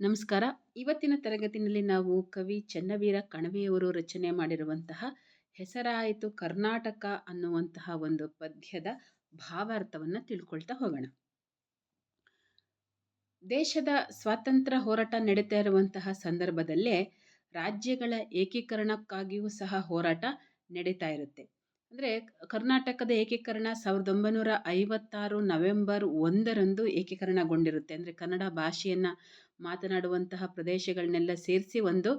ನಮಸ್ಕಾರ. ಇವತ್ತಿನ ತರಗತಿನಲ್ಲಿ ನಾವು ಕವಿ ಚನ್ನವೀರ ಕಣವಿಯವರು ರಚನೆ ಮಾಡಿರುವಂತಹ ಹೆಸರಾಯಿತು ಕರ್ನಾಟಕ ಅನ್ನುವಂತಹ ಒಂದು ಪದ್ಯದ ಭಾವಾರ್ಥವನ್ನು ತಿಳ್ಕೊಳ್ತಾ ಹೋಗೋಣ. ದೇಶದ ಸ್ವಾತಂತ್ರ್ಯ ಹೋರಾಟ ನಡೀತಾ ಇರುವಂತಹ ಸಂದರ್ಭದಲ್ಲೇ ರಾಜ್ಯಗಳ ಏಕೀಕರಣಕ್ಕಾಗಿಯೂ ಸಹ ಹೋರಾಟ ನಡೀತಾ ಇರುತ್ತೆ. ಅಂದರೆ ಕರ್ನಾಟಕದ ಏಕೀಕರಣ ಸಾವಿರದ ಒಂಬೈನೂರ ಐವತ್ತಾರು ನವೆಂಬರ್ ಒಂದರಂದು ಏಕೀಕರಣಗೊಂಡಿರುತ್ತೆ. ಅಂದರೆ ಕನ್ನಡ ಭಾಷೆಯನ್ನು ಮಾತನಾಡುವಂತಹ ಪ್ರದೇಶಗಳನ್ನೆಲ್ಲ ಸೇರಿಸಿ ಒಂದು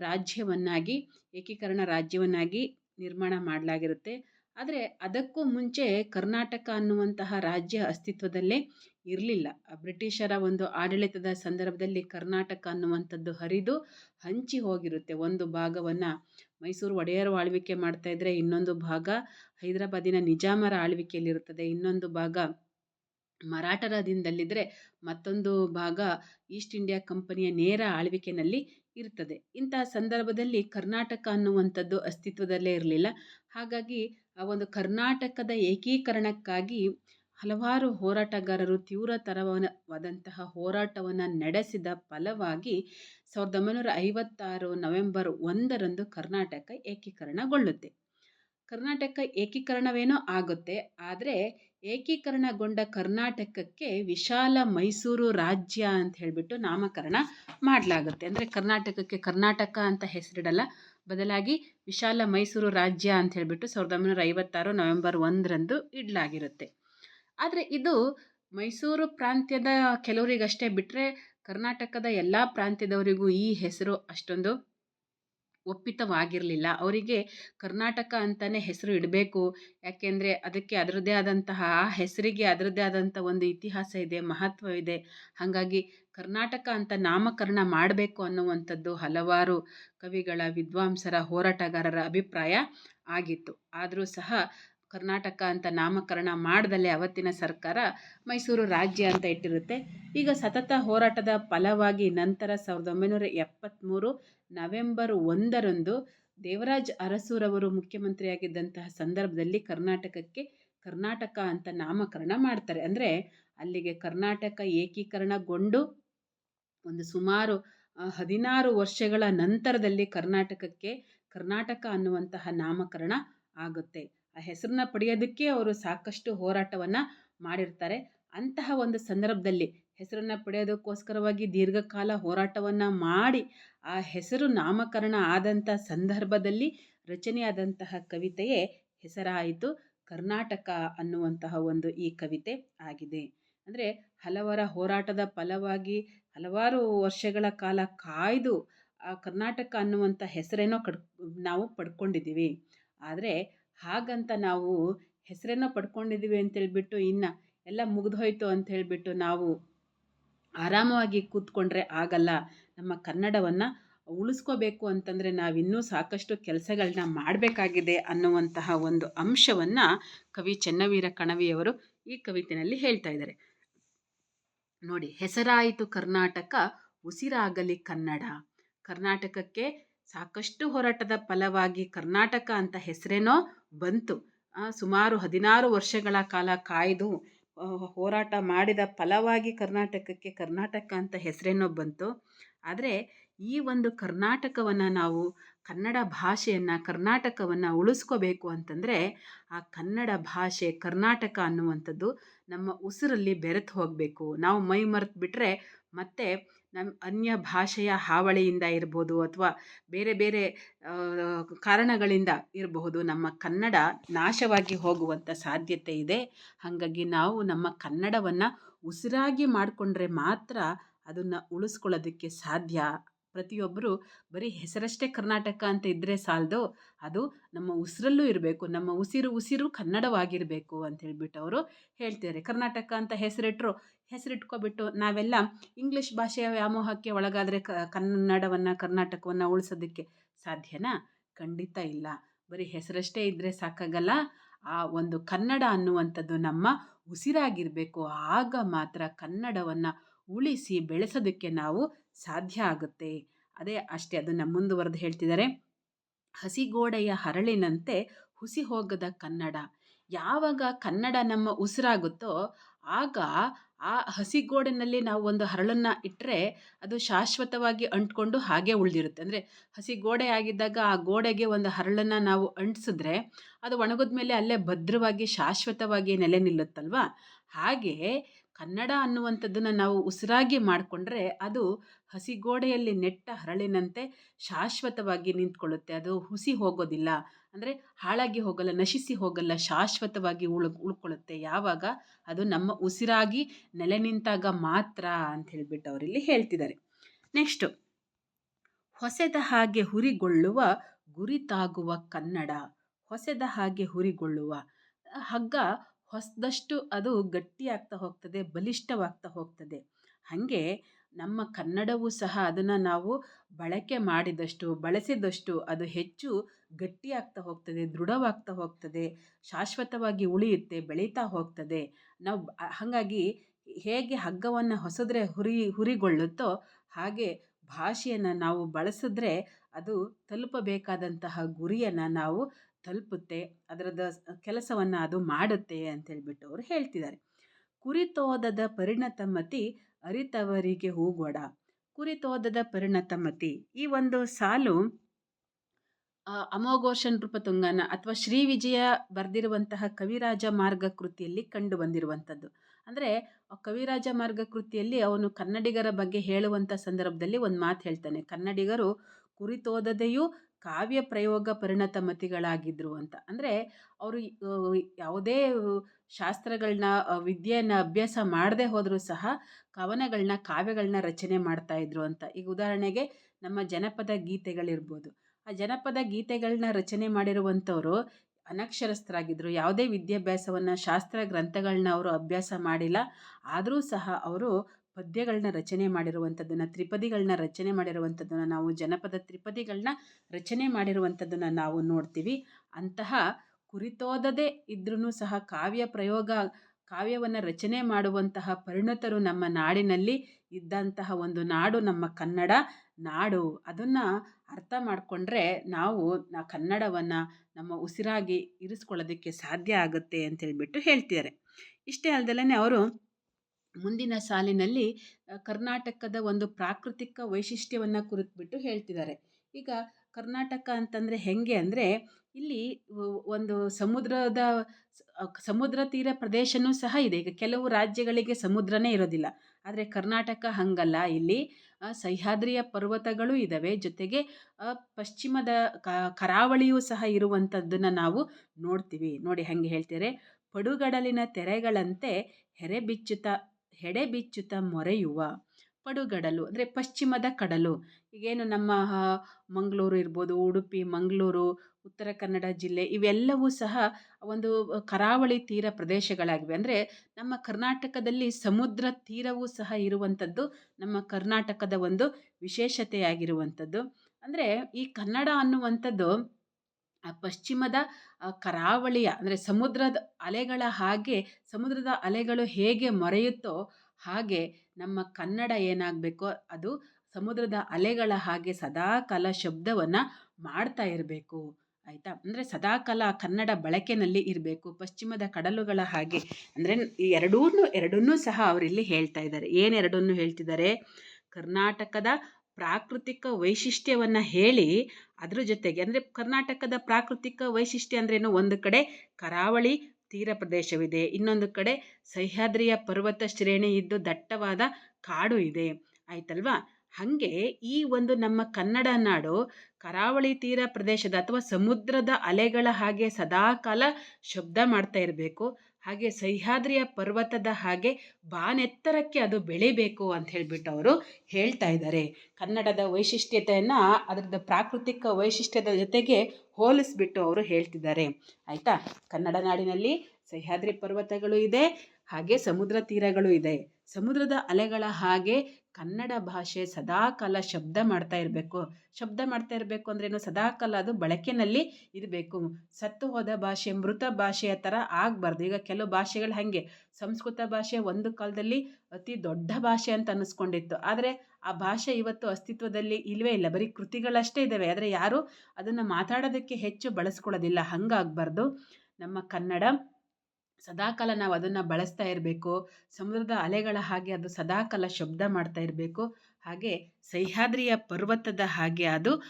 ರಾಜ್ಯವನ್ನಾಗಿ, ಏಕೀಕರಣ ರಾಜ್ಯವನ್ನಾಗಿ ನಿರ್ಮಾಣ ಮಾಡಲಾಗಿರುತ್ತೆ. ಆದರೆ ಅದಕ್ಕೂ ಮುಂಚೆ ಕರ್ನಾಟಕ ಅನ್ನುವಂತಹ ರಾಜ್ಯ ಅಸ್ತಿತ್ವದಲ್ಲೇ ಇರಲಿಲ್ಲ. ಬ್ರಿಟಿಷರ ಒಂದು ಆಡಳಿತದ ಸಂದರ್ಭದಲ್ಲಿ ಕರ್ನಾಟಕ ಅನ್ನುವಂಥದ್ದು ಹರಿದು ಹಂಚಿ ಹೋಗಿರುತ್ತೆ. ಒಂದು ಭಾಗವನ್ನು ಮೈಸೂರು ಒಡೆಯರು ಆಳ್ವಿಕೆ ಮಾಡ್ತಾ ಇದ್ದರೆ ಇನ್ನೊಂದು ಭಾಗ ಹೈದರಾಬಾದಿನ ನಿಜಾಮರ ಆಳ್ವಿಕೆಯಲ್ಲಿರುತ್ತದೆ. ಇನ್ನೊಂದು ಭಾಗ ಮರಾಠರ ಮತ್ತೊಂದು ಭಾಗ ಈಸ್ಟ್ ಇಂಡಿಯಾ ಕಂಪನಿಯ ನೇರ ಆಳ್ವಿಕೆನಲ್ಲಿ ಇರ್ತದೆ. ಇಂತಹ ಸಂದರ್ಭದಲ್ಲಿ ಕರ್ನಾಟಕ ಅನ್ನುವಂಥದ್ದು ಅಸ್ತಿತ್ವದಲ್ಲೇ ಇರಲಿಲ್ಲ. ಹಾಗಾಗಿ ಆ ಒಂದು ಕರ್ನಾಟಕದ ಏಕೀಕರಣಕ್ಕಾಗಿ ಹಲವಾರು ಹೋರಾಟಗಾರರು ತೀವ್ರತರವಾದಂತಹ ಹೋರಾಟವನ್ನು ನಡೆಸಿದ ಫಲವಾಗಿ ಸಾವಿರದ ಒಂಬೈನೂರ ಐವತ್ತಾರು ನವೆಂಬರ್ ಒಂದರಂದು ಕರ್ನಾಟಕ ಏಕೀಕರಣಗೊಳ್ಳುತ್ತೆ. ಕರ್ನಾಟಕ ಏಕೀಕರಣವೇನೋ ಆಗುತ್ತೆ. ಆದರೆ ಏಕೀಕರಣಗೊಂಡ ಕರ್ನಾಟಕಕ್ಕೆ ವಿಶಾಲ ಮೈಸೂರು ರಾಜ್ಯ ಅಂತ ಹೇಳಿಬಿಟ್ಟು ನಾಮಕರಣ ಮಾಡಲಾಗುತ್ತೆ. ಅಂದರೆ ಕರ್ನಾಟಕಕ್ಕೆ ಕರ್ನಾಟಕ ಅಂತ ಹೆಸರಿಡಲ್ಲ. ಬದಲಾಗಿ ವಿಶಾಲ ಮೈಸೂರು ರಾಜ್ಯ ಅಂತ ಹೇಳಿಬಿಟ್ಟು ಸಾವಿರದ ಒಂಬೈನೂರ ಐವತ್ತಾರು ನವೆಂಬರ್ ಒಂದರಂದು ಇಡಲಾಗಿರುತ್ತೆ. ಆದರೆ ಇದು ಮೈಸೂರು ಪ್ರಾಂತ್ಯದ ಕೆಲವರಿಗಷ್ಟೇ ಬಿಟ್ಟರೆ ಕರ್ನಾಟಕದ ಎಲ್ಲ ಪ್ರಾಂತ್ಯದವರಿಗೂ ಈ ಹೆಸರು ಅಷ್ಟೊಂದು ಒಪ್ಪಿತವಾಗಿರಲಿಲ್ಲ. ಅವರಿಗೆ ಕರ್ನಾಟಕ ಅಂತಲೇ ಹೆಸರು ಇಡಬೇಕು. ಯಾಕೆಂದರೆ ಅದಕ್ಕೆ ಅದರದ್ದೇ ಆದಂತಹ ಆ ಹೆಸರಿಗೆ ಅದರದ್ದೇ ಆದಂಥ ಒಂದು ಇತಿಹಾಸ ಇದೆ, ಮಹತ್ವ ಇದೆ. ಹಾಗಾಗಿ ಕರ್ನಾಟಕ ಅಂತ ನಾಮಕರಣ ಮಾಡಬೇಕು ಅನ್ನುವಂಥದ್ದು ಹಲವಾರು ಕವಿಗಳ ವಿದ್ವಾಂಸರ, ಹೋರಾಟಗಾರರ ಅಭಿಪ್ರಾಯ ಆಗಿತ್ತು. ಆದರೂ ಸಹ ಕರ್ನಾಟಕ ಅಂತ ನಾಮಕರಣ ಮಾಡದಲ್ಲೇ ಅವತ್ತಿನ ಸರ್ಕಾರ ಮೈಸೂರು ರಾಜ್ಯ ಅಂತ ಇಟ್ಟಿರುತ್ತೆ. ಈಗ ಸತತ ಹೋರಾಟದ ಫಲವಾಗಿ ನಂತರ ಸಾವಿರದ ಒಂಬೈನೂರ ಎಪ್ಪತ್ತ್ಮೂರು ನವೆಂಬರ್ ಒಂದರಂದು ದೇವರಾಜ್ ಅರಸೂರವರು ಮುಖ್ಯಮಂತ್ರಿಯಾಗಿದ್ದಂತಹ ಸಂದರ್ಭದಲ್ಲಿ ಕರ್ನಾಟಕಕ್ಕೆ ಕರ್ನಾಟಕ ಅಂತ ನಾಮಕರಣ ಮಾಡ್ತಾರೆ. ಅಂದರೆ ಅಲ್ಲಿಗೆ ಕರ್ನಾಟಕ ಏಕೀಕರಣಗೊಂಡು ಒಂದು ಸುಮಾರು ಹದಿನಾರು ವರ್ಷಗಳ ನಂತರದಲ್ಲಿ ಕರ್ನಾಟಕಕ್ಕೆ ಕರ್ನಾಟಕ ಅನ್ನುವಂತಹ ನಾಮಕರಣ ಆಗುತ್ತೆ. ಆ ಹೆಸರನ್ನ ಪಡೆಯೋದಕ್ಕೆ ಅವರು ಸಾಕಷ್ಟು ಹೋರಾಟವನ್ನು ಮಾಡಿರ್ತಾರೆ. ಅಂತಹ ಒಂದು ಸಂದರ್ಭದಲ್ಲಿ ಹೆಸರನ್ನು ಪಡೆಯೋದಕ್ಕೋಸ್ಕರವಾಗಿ ದೀರ್ಘಕಾಲ ಹೋರಾಟವನ್ನು ಮಾಡಿ ಆ ಹೆಸರು ನಾಮಕರಣ ಆದಂಥ ಸಂದರ್ಭದಲ್ಲಿ ರಚನೆಯಾದಂತಹ ಕವಿತೆಯೇ ಹೆಸರಾಯಿತು ಕರ್ನಾಟಕ ಅನ್ನುವಂತಹ ಒಂದು ಈ ಕವಿತೆ ಆಗಿದೆ. ಅಂದರೆ ಹಲವರ ಹೋರಾಟದ ಫಲವಾಗಿ ಹಲವಾರು ವರ್ಷಗಳ ಕಾಲ ಕಾಯ್ದು ಆ ಕರ್ನಾಟಕ ಅನ್ನುವಂಥ ಹೆಸರೇನೋ ಕಡ್ ನಾವು ಪಡ್ಕೊಂಡಿದ್ದೀವಿ. ಆದರೆ ಹಾಗಂತ ನಾವು ಹೆಸರೇನೋ ಪಡ್ಕೊಂಡಿದ್ದೀವಿ ಅಂತೇಳ್ಬಿಟ್ಟು ಇನ್ನು ಎಲ್ಲ ಮುಗಿದೋಯ್ತು ಅಂತ ಹೇಳಿಬಿಟ್ಟು ನಾವು ಆರಾಮವಾಗಿ ಕೂತ್ಕೊಂಡ್ರೆ ಆಗಲ್ಲ. ನಮ್ಮ ಕನ್ನಡವನ್ನು ಉಳಿಸ್ಕೋಬೇಕು ಅಂತಂದರೆ ನಾವಿನ್ನೂ ಸಾಕಷ್ಟು ಕೆಲಸಗಳನ್ನ ಮಾಡಬೇಕಾಗಿದೆ ಅನ್ನುವಂತಹ ಒಂದು ಅಂಶವನ್ನು ಕವಿ ಚೆನ್ನವೀರ ಕಣವಿಯವರು ಈ ಕವಿತೆಯಲ್ಲಿ ಹೇಳ್ತಾ ಇದ್ದಾರೆ. ನೋಡಿ, ಹೆಸರಾಯಿತು ಕರ್ನಾಟಕ, ಉಸಿರಾಗಲಿ ಕನ್ನಡ. ಕರ್ನಾಟಕಕ್ಕೆ ಸಾಕಷ್ಟು ಹೋರಾಟದ ಫಲವಾಗಿ ಕರ್ನಾಟಕ ಅಂತ ಹೆಸರೇನೋ ಬಂತು. ಸುಮಾರು ಹದಿನಾರು ವರ್ಷಗಳ ಕಾಲ ಕಾಯ್ದು ಹೋರಾಟ ಮಾಡಿದ ಫಲವಾಗಿ ಕರ್ನಾಟಕಕ್ಕೆ ಕರ್ನಾಟಕ ಅಂತ ಹೆಸರೇನೋ ಬಂತು. ಆದರೆ ಈ ಒಂದು ಕರ್ನಾಟಕವನ್ನು ನಾವು ಕನ್ನಡ ಭಾಷೆಯನ್ನು, ಕರ್ನಾಟಕವನ್ನು ಉಳಿಸ್ಕೋಬೇಕು ಅಂತಂದರೆ ಆ ಕನ್ನಡ ಭಾಷೆ, ಕರ್ನಾಟಕ ಅನ್ನುವಂಥದ್ದು ನಮ್ಮ ಉಸಿರಲ್ಲಿ ಬೆರೆತು ಹೋಗಬೇಕು. ನಾವು ಮೈ ಮರೆತು ಬಿಟ್ಟರೆ ಮತ್ತೆ ನಮ್ಮ ಅನ್ಯ ಭಾಷೆಯ ಹಾವಳಿಯಿಂದ ಇರ್ಬೋದು ಅಥವಾ ಬೇರೆ ಬೇರೆ ಕಾರಣಗಳಿಂದ ಇರಬಹುದು, ನಮ್ಮ ಕನ್ನಡ ನಾಶವಾಗಿ ಹೋಗುವಂಥ ಸಾಧ್ಯತೆ ಇದೆ. ಹಾಗಾಗಿ ನಾವು ನಮ್ಮ ಕನ್ನಡವನ್ನು ಉಸಿರಾಗಿ ಮಾಡಿಕೊಂಡ್ರೆ ಮಾತ್ರ ಅದನ್ನು ಉಳಿಸ್ಕೊಳ್ಳೋದಕ್ಕೆ ಸಾಧ್ಯ ಪ್ರತಿಯೊಬ್ಬರು ಬರೀ ಹೆಸರಷ್ಟೇ ಕರ್ನಾಟಕ ಅಂತ ಇದ್ದರೆ ಸಾಲದು, ಅದು ನಮ್ಮ ಉಸಿರಲ್ಲೂ ಇರಬೇಕು, ನಮ್ಮ ಉಸಿರು ಉಸಿರು ಕನ್ನಡವಾಗಿರಬೇಕು ಅಂತ ಹೇಳಿಬಿಟ್ಟು ಅವರು ಹೇಳ್ತಿದ್ದಾರೆ ಕರ್ನಾಟಕ ಅಂತ ಹೆಸರಿಟ್ಟರು ಹೆಸರಿಟ್ಕೊಬಿಟ್ಟು ನಾವೆಲ್ಲ ಇಂಗ್ಲೀಷ್ ಭಾಷೆಯ ವ್ಯಾಮೋಹಕ್ಕೆ ಒಳಗಾದರೆ ಕನ್ನಡವನ್ನು, ಕರ್ನಾಟಕವನ್ನು ಉಳಿಸೋದಕ್ಕೆ ಸಾಧ್ಯನಾ? ಖಂಡಿತ ಇಲ್ಲ. ಬರೀ ಹೆಸರಷ್ಟೇ ಇದ್ದರೆ ಸಾಕಾಗಲ್ಲ. ಆ ಒಂದು ಕನ್ನಡ ಅನ್ನುವಂಥದ್ದು ನಮ್ಮ ಉಸಿರಾಗಿರಬೇಕು. ಆಗ ಮಾತ್ರ ಕನ್ನಡವನ್ನು ಉಳಿಸಿ ಬೆಳೆಸೋದಕ್ಕೆ ನಾವು ಸಾಧ್ಯ ಆಗುತ್ತೆ. ಅದೇ ಅಷ್ಟೇ ಅದನ್ನು ಮುಂದುವರೆದು ಹೇಳ್ತಿದ್ದಾರೆ ಹಸಿಗೋಡೆಯ ಹರಳಿನಂತೆ ಹುಸಿ ಹೋಗದ ಕನ್ನಡ. ಯಾವಾಗ ಕನ್ನಡ ನಮ್ಮ ಉಸಿರಾಗುತ್ತೋ ಆಗ ಆ ಹಸಿಗೋಡಿನಲ್ಲಿ ನಾವು ಒಂದು ಹರಳನ್ನು ಇಟ್ಟರೆ ಅದು ಶಾಶ್ವತವಾಗಿ ಅಂಟ್ಕೊಂಡು ಹಾಗೆ ಉಳಿದಿರುತ್ತೆ. ಅಂದರೆ ಹಸಿಗೋಡೆ ಆಗಿದ್ದಾಗ ಆ ಗೋಡೆಗೆ ಒಂದು ಹರಳನ್ನು ನಾವು ಅಂಟಿಸಿದ್ರೆ ಅದು ಒಣಗಿದ ಮೇಲೆ ಅಲ್ಲೇ ಭದ್ರವಾಗಿ ಶಾಶ್ವತವಾಗಿ ನೆಲೆ ನಿಲ್ಲುತ್ತಲ್ವ? ಹಾಗೆ ಕನ್ನಡ ಅನ್ನುವಂಥದ್ದನ್ನು ನಾವು ಉಸಿರಾಗಿ ಮಾಡಿಕೊಂಡ್ರೆ ಅದು ಹಸಿಗೋಡೆಯಲ್ಲಿ ನೆಟ್ಟ ಹರಳಿನಂತೆ ಶಾಶ್ವತವಾಗಿ ನಿಂತ್ಕೊಳ್ಳುತ್ತೆ. ಅದು ಹುಸಿ ಹೋಗೋದಿಲ್ಲ. ಅಂದರೆ ಹಾಳಾಗಿ ಹೋಗಲ್ಲ, ನಶಿಸಿ ಹೋಗಲ್ಲ, ಶಾಶ್ವತವಾಗಿ ಉಳ್, ಉಳ್ಕೊಳ್ಳುತ್ತೆ. ಯಾವಾಗ? ಅದು ನಮ್ಮ ಉಸಿರಾಗಿ ನೆಲೆ ನಿಂತಾಗ ಮಾತ್ರ ಅಂತ ಹೇಳಿಬಿಟ್ಟು ಅವರಿಲ್ಲಿ ಹೇಳ್ತಿದ್ದಾರೆ. ನೆಕ್ಸ್ಟು, ಹೊಸೆದ ಹಾಗೆ ಹುರಿಗೊಳ್ಳುವ ಗುರಿತಾಗುವ ಕನ್ನಡ. ಹೊಸೆದ ಹಾಗೆ ಹುರಿಗೊಳ್ಳುವ. ಹಗ್ಗ ಹೊಸದಷ್ಟು ಅದು ಗಟ್ಟಿಯಾಗ್ತಾ ಹೋಗ್ತದೆ, ಬಲಿಷ್ಠವಾಗ್ತಾ ಹೋಗ್ತದೆ. ಹಾಗೆ ನಮ್ಮ ಕನ್ನಡವೂ ಸಹ ಅದನ್ನು ನಾವು ಬಳಕೆ ಮಾಡಿದಷ್ಟು, ಬಳಸಿದಷ್ಟು ಅದು ಹೆಚ್ಚು ಗಟ್ಟಿಯಾಗ್ತಾ ಹೋಗ್ತದೆ, ದೃಢವಾಗ್ತಾ ಹೋಗ್ತದೆ, ಶಾಶ್ವತವಾಗಿ ಉಳಿಯುತ್ತೆ, ಬೆಳೀತಾ ಹೋಗ್ತದೆ. ನಾವು ಹಾಗಾಗಿ ಹೇಗೆ ಹಗ್ಗವನ್ನು ಹೊಸದ್ರೆ ಹುರಿ, ಹುರಿಗೊಳ್ಳುತ್ತೋ ಹಾಗೆ ಭಾಷೆಯನ್ನು ನಾವು ಬಳಸಿದ್ರೆ ಅದು ತಲುಪಬೇಕಾದಂತಹ ಗುರಿಯನ್ನು ನಾವು ತಲುಪುತ್ತೆ ಅದರದ ಕೆಲಸವನ್ನು ಅದು ಮಾಡುತ್ತೆ ಅಂತ ಅಂತೇಳ್ಬಿಟ್ಟು ಅವರು ಹೇಳ್ತಿದ್ದಾರೆ. ಕುರಿತೋದದ ಪರಿಣತಮತಿ ಅರಿತವರಿಗೆ ಹೂಗೊಡ ಕುರಿತೋದದ ಪರಿಣತಮತಿ. ಈ ಒಂದು ಸಾಲು ಅಮೋಘೋಷ ನೃಪತುಂಗನ ಅಥವಾ ಶ್ರೀ ವಿಜಯ ಬರೆದಿರುವಂತಹ ಕವಿರಾಜ ಮಾರ್ಗ ಕೃತಿಯಲ್ಲಿ ಕಂಡು ಬಂದಿರುವಂಥದ್ದು. ಅಂದರೆ ಕವಿರಾಜ ಮಾರ್ಗ ಕೃತಿಯಲ್ಲಿ ಅವನು ಕನ್ನಡಿಗರ ಬಗ್ಗೆ ಹೇಳುವಂಥ ಸಂದರ್ಭದಲ್ಲಿ ಒಂದು ಮಾತು ಹೇಳ್ತಾನೆ. ಕನ್ನಡಿಗರು ಕುರಿತೋದದೆಯೂ ಕಾವ್ಯ ಪ್ರಯೋಗ ಪರಿಣತ ಮತಿಗಳಾಗಿದ್ದರು ಅಂತ. ಅಂದರೆ ಅವರು ಯಾವುದೇ ಶಾಸ್ತ್ರಗಳನ್ನ ವಿದ್ಯೆಯನ್ನು ಅಭ್ಯಾಸ ಮಾಡದೆ ಹೋದರೂ ಸಹ ಕವನಗಳನ್ನ ಕಾವ್ಯಗಳನ್ನ ರಚನೆ ಮಾಡ್ತಾಯಿದ್ರು ಅಂತ. ಈಗ ಉದಾಹರಣೆಗೆ ನಮ್ಮ ಜನಪದ ಗೀತೆಗಳಿರ್ಬೋದು. ಆ ಜನಪದ ಗೀತೆಗಳನ್ನ ರಚನೆ ಮಾಡಿರುವಂಥವರು ಅನಕ್ಷರಸ್ಥರಾಗಿದ್ದರು ಯಾವುದೇ ವಿದ್ಯಾಭ್ಯಾಸವನ್ನು, ಶಾಸ್ತ್ರ ಗ್ರಂಥಗಳನ್ನ ಅವರು ಅಭ್ಯಾಸ ಮಾಡಿಲ್ಲ. ಆದರೂ ಸಹ ಅವರು ಪದ್ಯಗಳನ್ನ ರಚನೆ ಮಾಡಿರುವಂಥದ್ದನ್ನು ತ್ರಿಪದಿಗಳನ್ನ ರಚನೆ ಮಾಡಿರುವಂಥದ್ದನ್ನು ನಾವು ಜನಪದ ತ್ರಿಪದಿಗಳನ್ನ ರಚನೆ ಮಾಡಿರುವಂಥದ್ದನ್ನು ನಾವು ನೋಡ್ತೀವಿ. ಅಂತಹ ಕುರಿತೋದದೇ ಇದ್ರೂ ಸಹ ಕಾವ್ಯ ಪ್ರಯೋಗ, ಕಾವ್ಯವನ್ನು ರಚನೆ ಮಾಡುವಂತಹ ಪರಿಣತರು ನಮ್ಮ ನಾಡಿನಲ್ಲಿ ಇದ್ದಂತಹ ಒಂದು ನಾಡು ನಮ್ಮ ಕನ್ನಡ ನಾಡು. ಅದನ್ನು ಅರ್ಥ ಮಾಡಿಕೊಂಡ್ರೆ ನಾವು ನಾ ಕನ್ನಡವನ್ನು ನಮ್ಮ ಉಸಿರಾಗಿ ಇರಿಸ್ಕೊಳ್ಳೋದಕ್ಕೆ ಸಾಧ್ಯ ಆಗುತ್ತೆ ಅಂತ ಹೇಳಿಬಿಟ್ಟು ಹೇಳ್ತಿದ್ದಾರೆ ಇಷ್ಟೇ ಅಲ್ಲದಲ್ಲೇ ಅವರು ಮುಂದಿನ ಸಾಲಿನಲ್ಲಿ ಕರ್ನಾಟಕದ ಒಂದು ಪ್ರಾಕೃತಿಕ ವೈಶಿಷ್ಟ್ಯವನ್ನು ಕುರಿತುಬಿಟ್ಟು ಹೇಳ್ತಿದ್ದಾರೆ. ಈಗ ಕರ್ನಾಟಕ ಅಂತಂದರೆ ಹೇಗೆ ಅಂದರೆ, ಇಲ್ಲಿ ಒಂದು ಸಮುದ್ರದ ಸಮುದ್ರ ತೀರ ಪ್ರದೇಶವೂ ಸಹ ಇದೆ. ಈಗ ಕೆಲವು ರಾಜ್ಯಗಳಿಗೆ ಸಮುದ್ರನೇ ಇರೋದಿಲ್ಲ. ಆದರೆ ಕರ್ನಾಟಕ ಹಾಗಲ್ಲ. ಇಲ್ಲಿ ಸಹ್ಯಾದ್ರಿಯ ಪರ್ವತಗಳು ಇದ್ದಾವೆ ಜೊತೆಗೆ ಪಶ್ಚಿಮದ ಕರಾವಳಿಯೂ ಸಹ ಇರುವಂಥದ್ದನ್ನು ನಾವು ನೋಡ್ತೀವಿ. ನೋಡಿ ಹಾಗೆ ಹೇಳ್ತಾರೆ ಪಡುಗಡಲಿನ ತೆರೆಗಳಂತೆ ಹೆರೆಬಿಚ್ಚುತ್ತ ಹೆಡೆಬಿಚ್ಚುತ್ತ ಮೊರೆಯುವ ಪಡುಗಡಲು, ಅಂದರೆ ಪಶ್ಚಿಮದ ಕಡಲು. ಈಗೇನು ನಮ್ಮ ಮಂಗಳೂರು ಇರ್ಬೋದು, ಉಡುಪಿ, ಮಂಗಳೂರು, ಉತ್ತರ ಕನ್ನಡ ಜಿಲ್ಲೆ ಇವೆಲ್ಲವೂ ಸಹ ಒಂದು ಕರಾವಳಿ ತೀರ ಪ್ರದೇಶಗಳಾಗಿವೆ. ಅಂದರೆ ನಮ್ಮ ಕರ್ನಾಟಕದಲ್ಲಿ ಸಮುದ್ರ ತೀರವೂ ಸಹ ಇರುವಂಥದ್ದು ನಮ್ಮ ಕರ್ನಾಟಕದ ಒಂದು ವಿಶೇಷತೆಯಾಗಿರುವಂಥದ್ದು. ಅಂದರೆ ಈ ಕನ್ನಡ ಅನ್ನುವಂಥದ್ದು ಪಶ್ಚಿಮದ ಕರಾವಳಿಯ, ಅಂದರೆ ಸಮುದ್ರದ ಅಲೆಗಳ ಹಾಗೆ, ಸಮುದ್ರದ ಅಲೆಗಳು ಹೇಗೆ ಮೊರೆಯುತ್ತೋ ಹಾಗೆ ನಮ್ಮ ಕನ್ನಡ ಏನಾಗಬೇಕೋ ಅದು ಸಮುದ್ರದ ಅಲೆಗಳ ಹಾಗೆ ಸದಾಕಾಲ ಶಬ್ದವನ್ನು ಮಾಡ್ತಾ ಇರಬೇಕು, ಆಯಿತಾ? ಅಂದರೆ ಸದಾಕಾಲ ಕನ್ನಡ ಬಳಕೆನಲ್ಲಿ ಇರಬೇಕು, ಪಶ್ಚಿಮದ ಕಡಲುಗಳ ಹಾಗೆ. ಅಂದರೆ ಎರಡೂ ಎರಡನ್ನೂ ಸಹ ಅವರಿಲ್ಲಿ ಹೇಳ್ತಾ ಇದ್ದಾರೆ. ಏನು ಎರಡನ್ನೂ ಹೇಳ್ತಿದ್ದಾರೆ? ಕರ್ನಾಟಕದ ಪ್ರಾಕೃತಿಕ ವೈಶಿಷ್ಟ್ಯವನ್ನು ಹೇಳಿ ಅದ್ರ ಜೊತೆಗೆ ಅಂದರೆ ಕರ್ನಾಟಕದ ಪ್ರಾಕೃತಿಕ ವೈಶಿಷ್ಟ್ಯ ಅಂದ್ರೇನು? ಒಂದು ಕಡೆ ಕರಾವಳಿ ತೀರ ಪ್ರದೇಶವಿದೆ. ಇನ್ನೊಂದು ಕಡೆ ಸಹ್ಯಾದ್ರಿಯ ಪರ್ವತ ಶ್ರೇಣಿ ಇದ್ದು ದಟ್ಟವಾದ ಕಾಡು ಇದೆ. ಆಯ್ತಲ್ವಾ? ಹಾಗೆ ಈ ಒಂದು ನಮ್ಮ ಕನ್ನಡ ನಾಡು ಕರಾವಳಿ ತೀರ ಪ್ರದೇಶದ ಅಥವಾ ಸಮುದ್ರದ ಅಲೆಗಳ ಹಾಗೆ ಸದಾಕಾಲ ಶಬ್ದ ಮಾಡ್ತಾ ಇರಬೇಕು. ಹಾಗೆ ಸಹ್ಯಾದ್ರಿಯ ಪರ್ವತದ ಹಾಗೆ ಬಾನೆತ್ತರಕ್ಕೆ ಅದು ಬೆಳಿಬೇಕು ಅಂತ ಹೇಳಿಬಿಟ್ಟು ಅವರು ಹೇಳ್ತಾ ಇದ್ದಾರೆ. ಕನ್ನಡದ ವೈಶಿಷ್ಟ್ಯತೆಯನ್ನು ಅದರದ್ದು ಪ್ರಾಕೃತಿಕ ವೈಶಿಷ್ಟ್ಯದ ಜೊತೆಗೆ ಹೋಲಿಸ್ಬಿಟ್ಟು ಅವರು ಹೇಳ್ತಿದ್ದಾರೆ. ಆಯಿತಾ? ಕನ್ನಡ ನಾಡಿನಲ್ಲಿ ಸಹ್ಯಾದ್ರಿ ಪರ್ವತಗಳು ಇದೆ, ಹಾಗೆ ಸಮುದ್ರ ತೀರಗಳು ಇದೆ. ಸಮುದ್ರದ ಅಲೆಗಳ ಹಾಗೆ ಕನ್ನಡ ಭಾಷೆ ಸದಾಕಾಲ ಶಬ್ದ ಮಾಡ್ತಾ ಇರಬೇಕು. ಶಬ್ದ ಮಾಡ್ತಾ ಇರಬೇಕು ಅಂದ್ರೇನು ಸದಾಕಾಲ ಅದು ಬಳಕೆಯಲ್ಲಿ ಇರಬೇಕು. ಸತ್ತು ಹೋದ ಭಾಷೆ, ಮೃತ ಭಾಷೆಯ ಥರ ಆಗಬಾರ್ದು. ಈಗ ಕೆಲವು ಭಾಷೆಗಳು ಹಾಗೆ. ಸಂಸ್ಕೃತ ಭಾಷೆ ಒಂದು ಕಾಲದಲ್ಲಿ ಅತಿ ದೊಡ್ಡ ಭಾಷೆ ಅಂತ ಅನ್ನಿಸ್ಕೊಂಡಿತ್ತು ಆದರೆ ಆ ಭಾಷೆ ಇವತ್ತು ಅಸ್ತಿತ್ವದಲ್ಲಿ ಇಲ್ಲವೇ ಇಲ್ಲ. ಬರೀ ಕೃತಿಗಳಷ್ಟೇ ಇದ್ದಾವೆ ಆದರೆ ಯಾರು ಅದನ್ನು ಮಾತಾಡೋದಕ್ಕೆ ಹೆಚ್ಚು ಬಳಸ್ಕೊಳ್ಳೋದಿಲ್ಲ. ಹಂಗಾಗಬಾರ್ದು. ನಮ್ಮ ಕನ್ನಡ ಸದಾಕಾಲ ನಾವು ಅದನ್ನು ಬಳಸ್ತಾ ಇರಬೇಕು. ಸಮುದ್ರದ ಅಲೆಗಳ ಹಾಗೆ ಅದು ಸದಾಕಾಲ ಶಬ್ದ ಮಾಡ್ತಾ ಇರಬೇಕು. ಹಾಗೆ ಸಹ್ಯಾದ್ರಿಯ ಪರ್ವತದ ಹಾಗೆ ಅದು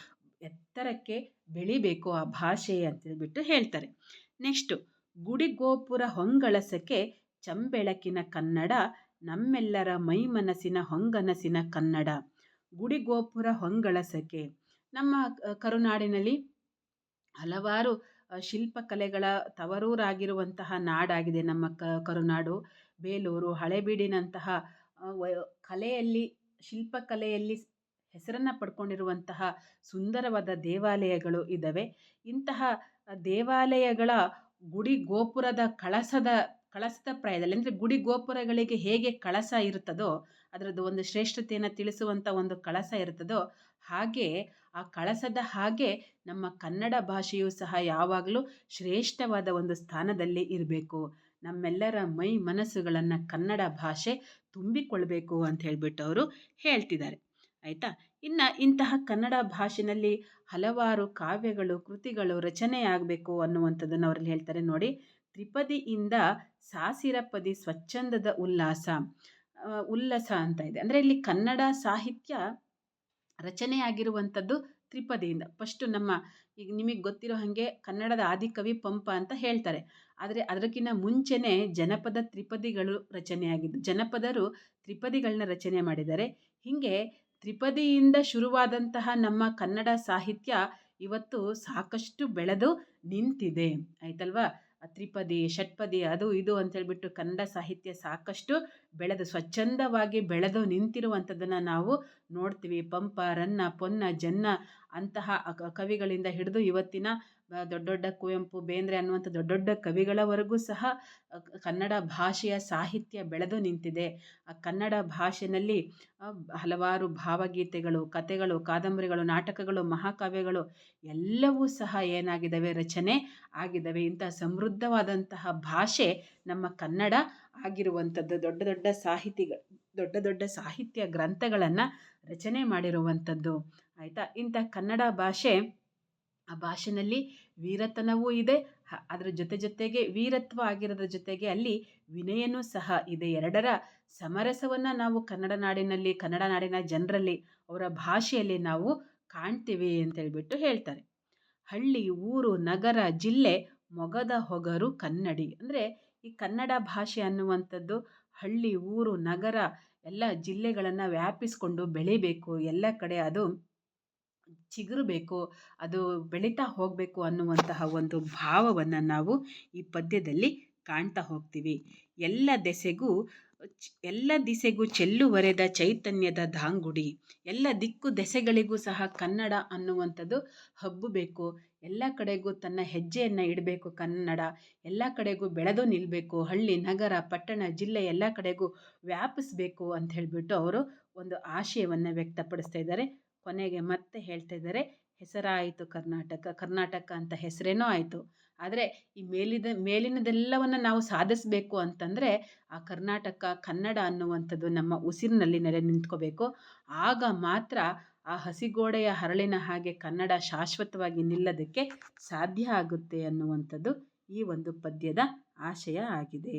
ಎತ್ತರಕ್ಕೆ ಬೆಳಿಬೇಕು ಆ ಭಾಷೆ ಅಂತೇಳ್ಬಿಟ್ಟು ಹೇಳ್ತಾರೆ. ನೆಕ್ಸ್ಟು ಗುಡಿ ಗೋಪುರ ಹೊಂಗಳಸಕ್ಕೆ ಚಂಬೆಳಕಿನ ಕನ್ನಡ, ನಮ್ಮೆಲ್ಲರ ಮೈ ಮನಸ್ಸಿನ ಹೊಂಗನಸಿನ ಕನ್ನಡ. ಗುಡಿ ಗೋಪುರ ಹೊಂಗಳಸಕ್ಕೆ ನಮ್ಮ ಕರುನಾಡಿನಲ್ಲಿ ಹಲವಾರು ಶಿಲ್ಪಕಲೆಗಳ ತವರೂರಾಗಿರುವಂತಹ ನಾಡಾಗಿದೆ ನಮ್ಮ ಕರುನಾಡು. ಬೇಲೂರು, ಹಳೆಬೀಡಿನಂತಹ ಕಲೆಯಲ್ಲಿ, ಶಿಲ್ಪಕಲೆಯಲ್ಲಿ ಹೆಸರನ್ನು ಪಡ್ಕೊಂಡಿರುವಂತಹ ಸುಂದರವಾದ ದೇವಾಲಯಗಳು ಇದ್ದಾವೆ ಇಂತಹ ದೇವಾಲಯಗಳ ಗುಡಿ ಗೋಪುರದ ಕಳಸದ ಕಳಸದ ಪ್ರಾಯದಲ್ಲಿ, ಅಂದರೆ ಗುಡಿ ಗೋಪುರಗಳಿಗೆ ಹೇಗೆ ಕಳಸ ಇರುತ್ತದೋ, ಅದರದ್ದು ಒಂದು ಶ್ರೇಷ್ಠತೆಯನ್ನು ತಿಳಿಸುವಂಥ ಒಂದು ಕಳಸ ಇರುತ್ತದೋ, ಹಾಗೆ ಆ ಕಳಸದ ಹಾಗೆ ನಮ್ಮ ಕನ್ನಡ ಭಾಷೆಯು ಸಹ ಯಾವಾಗಲೂ ಶ್ರೇಷ್ಠವಾದ ಒಂದು ಸ್ಥಾನದಲ್ಲಿ ಇರಬೇಕು. ನಮ್ಮೆಲ್ಲರ ಮೈ ಮನಸ್ಸುಗಳನ್ನು ಕನ್ನಡ ಭಾಷೆ ತುಂಬಿಕೊಳ್ಬೇಕು ಅಂತ ಹೇಳಿಬಿಟ್ಟು ಅವರು ಹೇಳ್ತಿದ್ದಾರೆ. ಆಯಿತಾ? ಇನ್ನು ಇಂತಹ ಕನ್ನಡ ಭಾಷೆಯಲ್ಲಿ ಹಲವಾರು ಕಾವ್ಯಗಳು, ಕೃತಿಗಳು ರಚನೆಯಾಗಬೇಕು ಅನ್ನುವಂಥದ್ದನ್ನು ಅವರಲ್ಲಿ ಹೇಳ್ತಾರೆ ನೋಡಿ. ತ್ರಿಪದಿಯಿಂದ ಸಾಸಿರಪದಿ ಸ್ವಚ್ಛಂದದ ಉಲ್ಲಾಸ ಉಲ್ಲಾಸ ಅಂತ ಇದೆ. ಅಂದರೆ ಇಲ್ಲಿ ಕನ್ನಡ ಸಾಹಿತ್ಯ ರಚನೆಯಾಗಿರುವಂಥದ್ದು ತ್ರಿಪದಿಯಿಂದ. ಫಸ್ಟು ನಮ್ಮ ಈಗ ನಿಮಗೆ ಗೊತ್ತಿರೋ ಹಾಗೆ ಕನ್ನಡದ ಆದಿಕವಿ ಪಂಪ ಅಂತ ಹೇಳ್ತಾರೆ. ಆದರೆ ಅದಕ್ಕಿಂತ ಮುಂಚೆನೇ ಜನಪದ ತ್ರಿಪದಿಗಳು ರಚನೆಯಾಗಿದ್ದು, ಜನಪದರು ತ್ರಿಪದಿಗಳನ್ನ ರಚನೆ ಮಾಡಿದ್ದಾರೆ. ಹೀಗೆ ತ್ರಿಪದಿಯಿಂದ ಶುರುವಾದಂತಹ ನಮ್ಮ ಕನ್ನಡ ಸಾಹಿತ್ಯ ಇವತ್ತು ಸಾಕಷ್ಟು ಬೆಳೆದು ನಿಂತಿದೆ. ಆಯ್ತಲ್ವಾ? ತ್ರಿಪದಿ, ಷಟ್ಪದಿ, ಅದು ಇದು ಅಂತೇಳ್ಬಿಟ್ಟು ಕನ್ನಡ ಸಾಹಿತ್ಯ ಸಾಕಷ್ಟು ಬೆಳೆದು, ಸ್ವಚ್ಛಂದವಾಗಿ ಬೆಳೆದು ನಿಂತಿರುವಂಥದ್ದನ್ನು ನಾವು ನೋಡ್ತೀವಿ. ಪಂಪ, ರನ್ನ, ಪೊನ್ನ, ಜನ್ನ ಅಂತಹ ಕವಿಗಳಿಂದ ಹಿಡಿದು ಇವತ್ತಿನ ದೊಡ್ಡ ದೊಡ್ಡ ಕುವೆಂಪು, ಬೇಂದ್ರೆ ಅನ್ನುವಂಥ ದೊಡ್ಡ ದೊಡ್ಡ ಕವಿಗಳವರೆಗೂ ಸಹ ಕನ್ನಡ ಭಾಷೆಯ ಸಾಹಿತ್ಯ ಬೆಳೆದು ನಿಂತಿದೆ. ಆ ಕನ್ನಡ ಭಾಷೆಯಲ್ಲಿ ಹಲವಾರು ಭಾವಗೀತೆಗಳು, ಕತೆಗಳು, ಕಾದಂಬರಿಗಳು, ನಾಟಕಗಳು, ಮಹಾಕಾವ್ಯಗಳು ಎಲ್ಲವೂ ಸಹ ಏನಾಗಿದ್ದಾವೆ, ರಚನೆ ಆಗಿದ್ದಾವೆ. ಇಂಥ ಸಮೃದ್ಧವಾದಂತಹ ಭಾಷೆ ನಮ್ಮ ಕನ್ನಡ ಆಗಿರುವಂಥದ್ದು. ದೊಡ್ಡ ದೊಡ್ಡ ಸಾಹಿತಿಗಳು ದೊಡ್ಡ ದೊಡ್ಡ ಸಾಹಿತ್ಯ ಗ್ರಂಥಗಳನ್ನು ರಚನೆ ಮಾಡಿರುವಂಥದ್ದು. ಆಯಿತಾ? ಇಂಥ ಕನ್ನಡ ಭಾಷೆ ಆ ಭಾಷೆಯಲ್ಲಿ ವೀರತನವೂ ಇದೆ. ಅದರ ಜೊತೆ ಜೊತೆಗೆ ವೀರತ್ವ ಆಗಿರೋದ್ರ ಜೊತೆಗೆ ಅಲ್ಲಿ ವಿನಯನೂ ಸಹ ಇದೆ. ಎರಡರ ಸಮರಸವನ್ನು ನಾವು ಕನ್ನಡ ನಾಡಿನಲ್ಲಿ, ಕನ್ನಡ ನಾಡಿನ ಜನರಲ್ಲಿ, ಅವರ ಭಾಷೆಯಲ್ಲಿ ನಾವು ಕಾಣ್ತೀವಿ ಅಂತ ಹೇಳ್ಬಿಟ್ಟು ಹೇಳ್ತಾರೆ. ಹಳ್ಳಿ, ಊರು, ನಗರ, ಜಿಲ್ಲೆ, ಮೊಗದ ಹೊಗರು, ಕನ್ನಡಿ. ಅಂದರೆ ಈ ಕನ್ನಡ ಭಾಷೆ ಅನ್ನುವಂಥದ್ದು ಹಳ್ಳಿ, ಊರು, ನಗರ ಎಲ್ಲ ಜಿಲ್ಲೆಗಳನ್ನು ವ್ಯಾಪಿಸ್ಕೊಂಡು ಬೆಳಿಬೇಕು. ಎಲ್ಲ ಕಡೆ ಅದು ಚಿಗುರಬೇಕು, ಅದು ಬೆಳೀತಾ ಹೋಗಬೇಕು ಅನ್ನುವಂತಹ ಒಂದು ಭಾವವನ್ನು ನಾವು ಈ ಪದ್ಯದಲ್ಲಿ ಕಾಣ್ತಾ ಹೋಗ್ತೀವಿ. ಎಲ್ಲ ದೆಸೆಗೂ ಎಲ್ಲ ದಿಸೆಗೂ ಚೆಲ್ಲುವರೆದ ಚೈತನ್ಯದ ದಾಂಗುಡಿ ಎಲ್ಲ ದಿಕ್ಕು ದೆಸೆಗಳಿಗೂ ಸಹ ಕನ್ನಡ ಅನ್ನುವಂಥದ್ದು ಹಬ್ಬಬೇಕು ಎಲ್ಲ ಕಡೆಗೂ ತನ್ನ ಹೆಜ್ಜೆಯನ್ನು ಇಡಬೇಕು ಕನ್ನಡ, ಎಲ್ಲ ಕಡೆಗೂ ಬೆಳೆದು ನಿಲ್ಲಬೇಕು ಹಳ್ಳಿ, ನಗರ, ಪಟ್ಟಣ, ಜಿಲ್ಲೆ ಎಲ್ಲ ಕಡೆಗೂ ವ್ಯಾಪಿಸ್ಬೇಕು ಅಂತ ಹೇಳಿಬಿಟ್ಟು ಅವರು ಒಂದು ಆಶಯವನ್ನು ವ್ಯಕ್ತಪಡಿಸ್ತಾ ಇದ್ದಾರೆ. ಕೊನೆಗೆ ಮತ್ತೆ ಹೇಳ್ತಾ ಇದ್ದಾರೆ, ಹೆಸರಾಯಿತು ಕರ್ನಾಟಕ ಕರ್ನಾಟಕ ಅಂತ ಹೆಸರೇನೋ ಆಯಿತು. ಆದರೆ ಈ ಮೇಲಿದ, ಮೇಲಿನದೆಲ್ಲವನ್ನು ನಾವು ಸಾಧಿಸಬೇಕು ಅಂತಂದರೆ ಆ ಕರ್ನಾಟಕ, ಕನ್ನಡ ಅನ್ನುವಂಥದ್ದು ನಮ್ಮ ಉಸಿರಿನಲ್ಲಿ ನೆಲೆ ನಿಂತ್ಕೋಬೇಕು. ಆಗ ಮಾತ್ರ ಆ ಹಸಿಗೋಡೆಯ ಹರಳಿನ ಹಾಗೆ ಕನ್ನಡ ಶಾಶ್ವತವಾಗಿ ನಿಲ್ಲದಕ್ಕೆ ಸಾಧ್ಯ ಆಗುತ್ತೆ ಅನ್ನುವಂಥದ್ದು ಈ ಒಂದು ಪದ್ಯದ ಆಶಯ ಆಗಿದೆ.